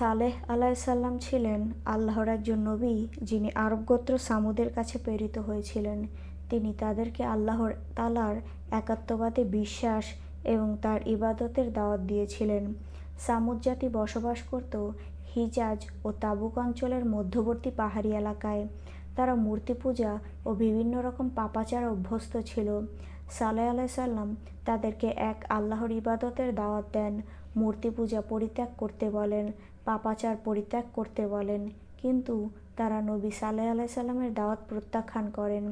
সালেহ আলাইসাল্লাম ছিলেন আল্লাহর একজন নবী, যিনি আরব গোত্র সামুদের কাছে প্রেরিত হয়েছিলেন। তিনি তাদেরকে আল্লাহর তালার একাত্মবাদে বিশ্বাস এবং তার ইবাদতের দাওয়াত দিয়েছিলেন। সামুদ জাতি বসবাস করত হিজাজ ও তাবুক অঞ্চলের মধ্যবর্তী পাহাড়ি এলাকায়। তারা মূর্তি পূজা ও বিভিন্ন রকম পাপাচার অভ্যস্ত ছিল। সালেহ আলাইসাল্লাম তাদেরকে এক আল্লাহর ইবাদতের দাওয়াত দেন, মূর্তি পূজা পরিত্যাগ করতে বলেন। পাপাচার পরিত্যাগ করতে বলেন। কিন্তু তারা নবী সালেহ আলাইসাল্লামের দাওয়াত প্রত্যাখ্যান করেন।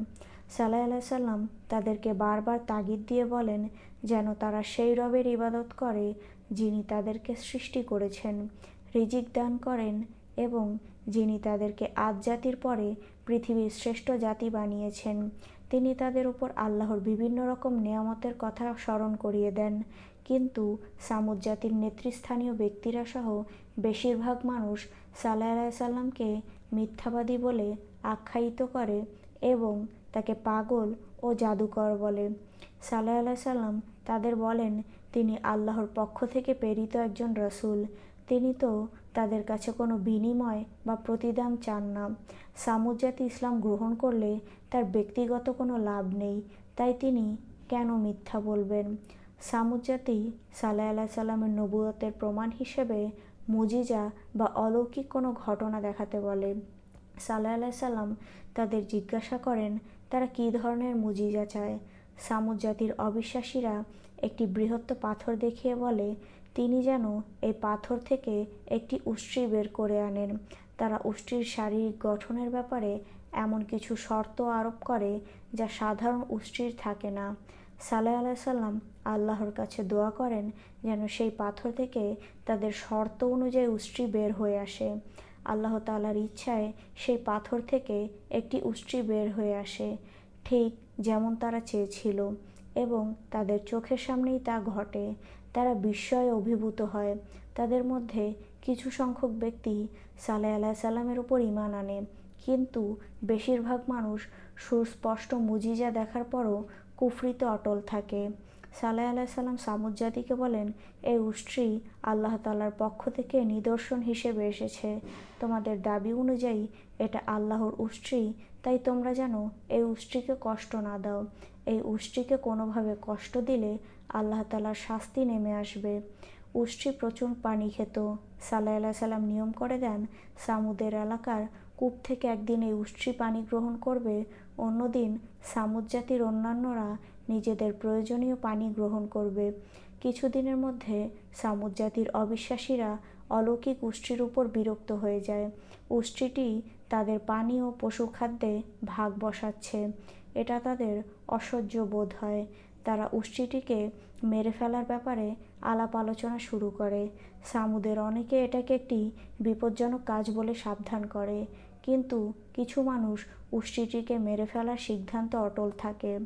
সালেহ আলাইসাল্লাম তাদেরকে বারবার তাগিদ দিয়ে বলেন যেন তারা সেই রবের ইবাদত করে যিনি তাদেরকে সৃষ্টি করেছেন, রিজিক দান করেন এবং যিনি তাদেরকে আজ জাতির পরে পৃথিবীর শ্রেষ্ঠ জাতি বানিয়েছেন। তিনি তাদের উপর আল্লাহর বিভিন্ন রকম নিয়ামতের কথা স্মরণ করিয়ে দেন। কিন্তু সামুদ জাতির নেতৃস্থানীয় ব্যক্তিরা সহ বেশিরভাগ মানুষ সাল্লাহ সাল্লামকে মিথ্যাবাদী বলে আখ্যায়িত করে এবং তাকে পাগল ও জাদুকর বলে। সাল্লাহ সাল্লাম তাদের বলেন, তিনি আল্লাহর পক্ষ থেকে প্রেরিত একজন রসুল। তিনি তো তাদের কাছে কোনো বিনিময় বা প্রতিদান চান না। সামুদ জাতি ইসলাম গ্রহণ করলে তার ব্যক্তিগত কোনো লাভ নেই। তাই তিনি কেন মিথ্যা বলবেন? সামুদ জাতি সাল্লাহ আল্লাহ সাল্লামের নবুয়তের প্রমাণ হিসেবে মুজিজা বা অলৌকিক কোনো ঘটনা দেখাতে বলে। সাল্লাহ আল্লাহ সাল্লাম তাদের জিজ্ঞাসা করেন, তারা কী ধরনের মুজিজা চায়? সামুদ জাতির অবিশ্বাসীরা একটি বৃহত্ত পাথর দেখিয়ে বলে, তিনি যেন এই পাথর থেকে একটি উষ্ট্রি বের করে আনেন। তারা উষ্ট্রির শারীরিক গঠনের ব্যাপারে এমন কিছু শর্ত আরোপ করে যা সাধারণ উষ্ট্রির থাকে না। সালাহ আলাইসাল্লাম আল্লাহর কাছে দোয়া করেন যেন সেই পাথর থেকে তাদের শর্ত অনুযায়ী উষ্ট্রি বের হয়ে আসে। আল্লাহ তালার ইচ্ছায় সেই পাথর থেকে একটি উষ্ট্রি বের হয়ে আসে। ঠিক যেমন তারা চেয়েছিল এবং তাদের চোখের সামনেই তা ঘটে। তারা বিস্ময়ে অভিভূত হয়। তাদের মধ্যে কিছু সংখ্যক ব্যক্তি সালেহ আলাহ সাল্লামের উপর ইমান আনে। কিন্তু বেশিরভাগ মানুষ সুস্পষ্ট মুজিজা দেখার পরও কুফরিতে অটল থাকে। সালাহ আলাহ সাল্লাম জাতিকে বলেন এই উষ্ট্রি আল্লাহ তালার পক্ষ থেকে নিদর্শন হিসেবে এসেছে। তোমাদের দাবি অনুযায়ী এটা আল্লাহর উষ্ট্রি। তাই তোমরা যেন এই উষ্ট্রিকে কষ্ট না দাও। এই উষ্ট্রিকে কোনোভাবে কষ্ট দিলে আল্লাহ তালার শাস্তি নেমে আসবে। উষ্ট্রি প্রচুর পানি খেত। সাল্লাহ সাল্লাম নিয়ম করে দেন, সামুদের এলাকার কূপ থেকে একদিন এই উষ্ট্রি পানি গ্রহণ করবে, অন্যদিন সামুদ জাতির অন্যান্যরা নিজেদের প্রয়োজনীয় পানি গ্রহণ করবে। কিছুদিনের মধ্যে সামুদ জাতির অবিশ্বাসীরা অলৌকিক উষ্ট্রির উপর বিরক্ত হয়ে যায়। উষ্ট্রিটি তাদের পানি ও পশু খাদ্যে ভাগ বসাচ্ছে। এটা তাদের অসহ্য বোধ হয়। তারা উষ্ট্রিটিকে মেরে ফেলার ব্যাপারে আলাপ আলোচনা শুরু করে। সামুদের অনেকে এটাকে একটি বিপজ্জনক কাজ বলে সাবধান করে। কিন্তু কিছু মানুষ উষ্ট্রিটিকে মেরে ফেলার সিদ্ধান্ত অটল থাকে।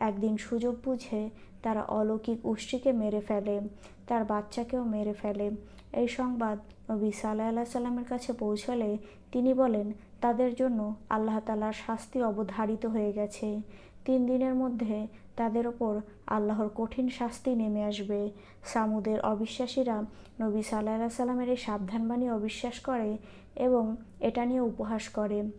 একদিন সুযোগ বুঝে তারা অলৌকিক উষ্ট্রিকে মেরে ফেলে, তার বাচ্চাকেও মেরে ফেলে। এই সংবাদ নবী সাল্লাহ সাল্লামের কাছে পৌঁছলে তিনি বলেন তাদের জন্য আল্লাহ তালার শাস্তি অবধারিত হয়ে গেছে। তিন দিনের মধ্যে তাদের ওপর আল্লাহর কঠিন শাস্তি নেমে আসবে। সামুদের অবিশ্বাসীরা নবী সাল্লাহ সাল্লামের এই সাবধানবাণী অবিশ্বাস করে এবং এটা নিয়ে উপহাস করে।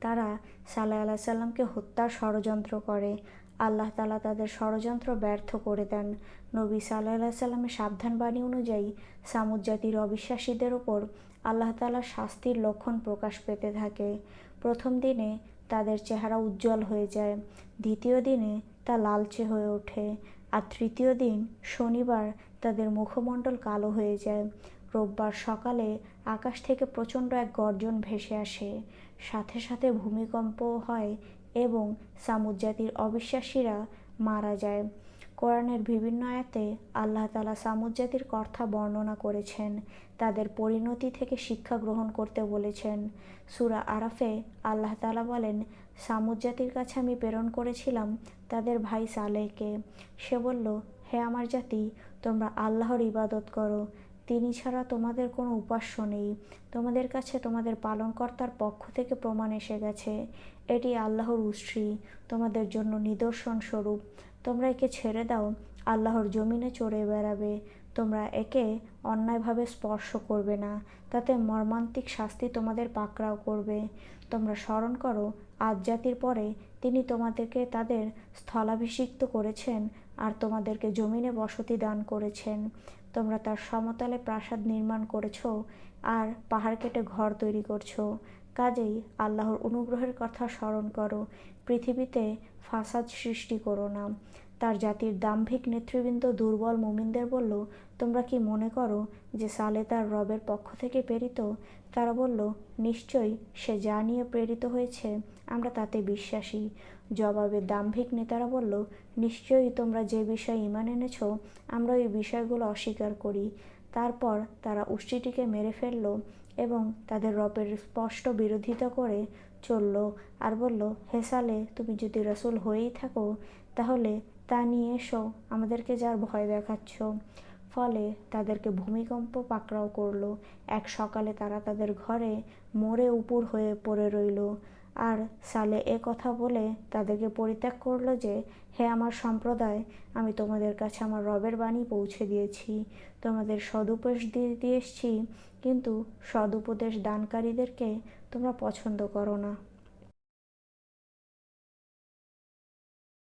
তারা সাল্লাহ সাল্লামকে হত্যার ষড়যন্ত্র করে। আল্লাহ তালা তাদের ষড়যন্ত্র ব্যর্থ করে দেন। নবী সাল্লাহ সাল্লামের সাবধানবাণী অনুযায়ী সামুদ জাতির অবিশ্বাসীদের ওপর আল্লাহ তালার শাস্তির লক্ষণ প্রকাশ পেতে থাকে। প্রথম দিনে তাদের চেহারা উজ্জ্বল হয়ে যায়, দ্বিতীয় দিনে তা লালচে হয়ে ওঠে, আর তৃতীয় দিন শনিবার তাদের মুখমণ্ডল কালো হয়ে যায়। রোববার সকালে আকাশ থেকে প্রচণ্ড এক গর্জন ভেসে আসে। সাথে সাথে ভূমিকম্পও হয় এবং সামুদ জাতির অবিশ্বাসীরা মারা যায়। কোরআনের বিভিন্ন আয়াতে আল্লাহ তালা সামুদ জাতির কথা বর্ণনা করেছেন। তাদের পরিণতি থেকে শিক্ষা গ্রহণ করতে বলেছেন। সুরা আরাফে আল্লাহ তালা বলেন, সামুদ জাতির কাছে আমি প্রেরণ করেছিলাম তাদের ভাই সালেহকে। সে বলল, হে আমার জাতি, তোমরা আল্লাহর ইবাদত করো। তিনি ছাড়া তোমাদের কোনো উপাস্য নেই। তোমাদের কাছে তোমাদের পালনকর্তার পক্ষ থেকে প্রমাণ এসে গেছে। এটি আল্লাহর উশ্রী তোমাদের জন্য নিদর্শন স্বরূপ। তোমরা একে ছেড়ে দাও, আল্লাহর জমিনে চড়ে বেড়াবে। তোমরা একে অন্যায়ভাবে স্পর্শ করবে না, তাতে মর্মান্তিক শাস্তি তোমাদের পাকড়াও করবে। তোমরা স্মরণ করো, আজ জাতির পরে তিনি তোমাদেরকে তাদের স্থলাভিষিক্ত করেছেন আর তোমাদেরকে জমিনে বসতি দান করেছেন। তোমরা তার সমতলে প্রাসাদ নির্মাণ করেছ আর পাহাড় কেটে ঘর তৈরি করছ। কাজেই আল্লাহর অনুগ্রহের কথা স্মরণ করো। পৃথিবীতে ফাসাদ সৃষ্টি করো না। তার জাতির দাম্ভিক নেতৃবৃন্দ দুর্বল মুমিনদের বলল, তোমরা কি মনে করো যে সালে তার রবের পক্ষ থেকে প্রেরিত? তারা বলল, নিশ্চয়ই সে যা নিয়ে প্রেরিত হয়েছে, আমরা তাতে বিশ্বাসী। জবাবে দাম্ভিক নেতারা বলল, নিশ্চয়ই তোমরা যে বিষয়ে ইমান এনেছ, আমরা ওই বিষয়গুলো অস্বীকার করি। তারপর তারা উষ্টিটিকে মেরে ফেলল। এবং তাদের রবের স্পষ্ট বিরোধিতা করে চলল আর বলল, হে সালে, তুমি যদি রসুল হয়েই থাকো, তাহলে তা নিয়ে এসো, আমাদেরকে যার ভয় দেখাচ্ছ। ফলে তাদেরকে ভূমিকম্প পাকড়াও করল। এক সকালে তারা তাদের ঘরে মরে উপুর হয়ে পড়ে রইল। আর সালে এ কথা বলে তাদেরকে পরিত্যাগ করল যে, হে আমার সম্প্রদায়, আমি তোমাদের কাছে আমার রবের বাণী পৌঁছে দিয়েছি। তোমাদের সদুপদেশ দিয়ে দিয়ে এসছি কিন্তু সদুপদেশ দানকারীদেরকে তোমরা পছন্দ করো না।